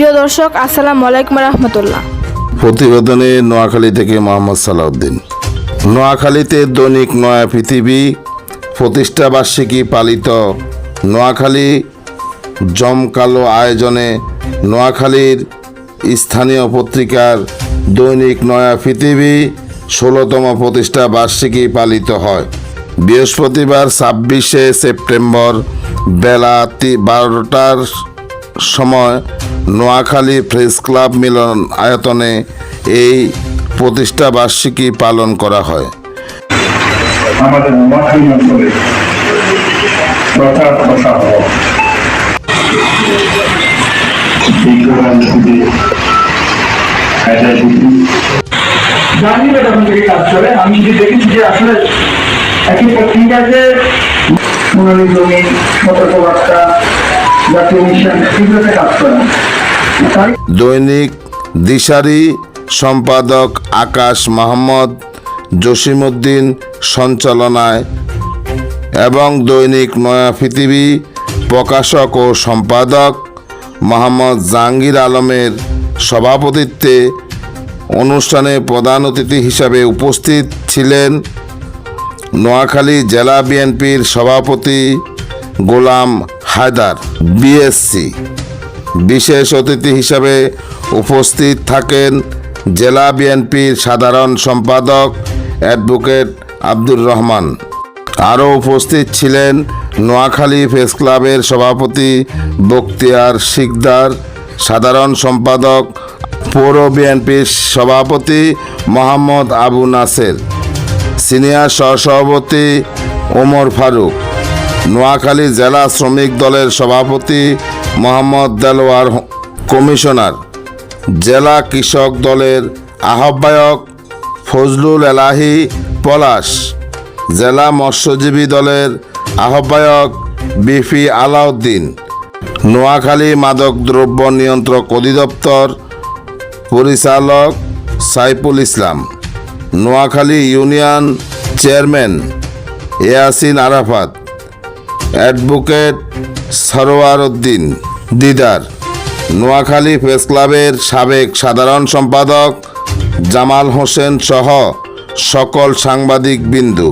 প্রিয় দর্শক, আসসালামু আলাইকুম রহমতুল্লাহ। প্রতিবেদনে নোয়াখালী থেকে মোহাম্মদ সালাউদ্দিন। নোয়াখালীতে দৈনিক নয়া পৃথিবী প্রতিষ্ঠা বার্ষিকী পালিত। নোয়াখালী জমকালো আয়োজনে নোয়াখালীর স্থানীয় পত্রিকার দৈনিক নয়া পৃথিবী ষোলোতম প্রতিষ্ঠা বার্ষিকী পালিত হয়। বৃহস্পতিবার ছাব্বিশে সেপ্টেম্বর বেলা বারোটার সময় নোয়াখালী প্রেস ক্লাব মিলন আয়তনে এই প্রতিষ্ঠা বার্ষিকী পালন করা হয়। আমাদের নোয়াখালী অঞ্চলে প্রচার প্রসার হওয়া। বিজ্ঞানীতে হায়দার জানি না তখন থেকে কাজ করে আমি যে দেখেছি যে আসলে একই পত্রিকাতে সোনালী জমি সতর্কবার্তা দৈনিক দিশারি সম্পাদক আকাশ মাহমদ, জসিমউদ্দিন সঞ্চালনায় এবং দৈনিক নয়া পৃথিবী প্রকাশক ও সম্পাদক মোহাম্মদ জাহাঙ্গীর আলমের সভাপতিত্বে অনুষ্ঠানে প্রধান অতিথি হিসাবে উপস্থিত ছিলেন নোয়াখালী জেলা বিএনপির সভাপতি গোলাম হায়দার বিএসসি বিশেষ অতিথি হিসাবে উপস্থিত থাকেন জেলা বিএনপির সাধারণ সম্পাদক অ্যাডভোকেট আব্দুর রহমান। আরও উপস্থিত ছিলেন নোয়াখালী প্রেস ক্লাবের সভাপতি বক্তিয়ার শিকদার, সাধারণ সম্পাদক পৌর বিএনপির সভাপতি মোহাম্মদ আবু নাসের, সিনিয়র সহসভাপতি ওমর ফারুক। নোয়াখালী জেলা শ্রমিক দলের সভাপতি মোহাম্মদ দেলোয়ার কমিশনার, জেলা কৃষক দলের আহ্বায়ক ফজলুল এলাহি পলাশ, জেলা মৎস্যজীবী দলের আহ্বায়ক বিফি আলাউদ্দিন, নোয়াখালী মাদক দ্রব্য নিয়ন্ত্রক অধিদপ্তর পরিচালক Saiful Islam, Noakhali union chairman Yasin Arafat advocate Sarowar Uddin Didar, Noakhali press ক্লাবের সাবেক সাধারণ সম্পাদক জামাল হোসেন সহ সকল সাংবাদিক বিন্দু।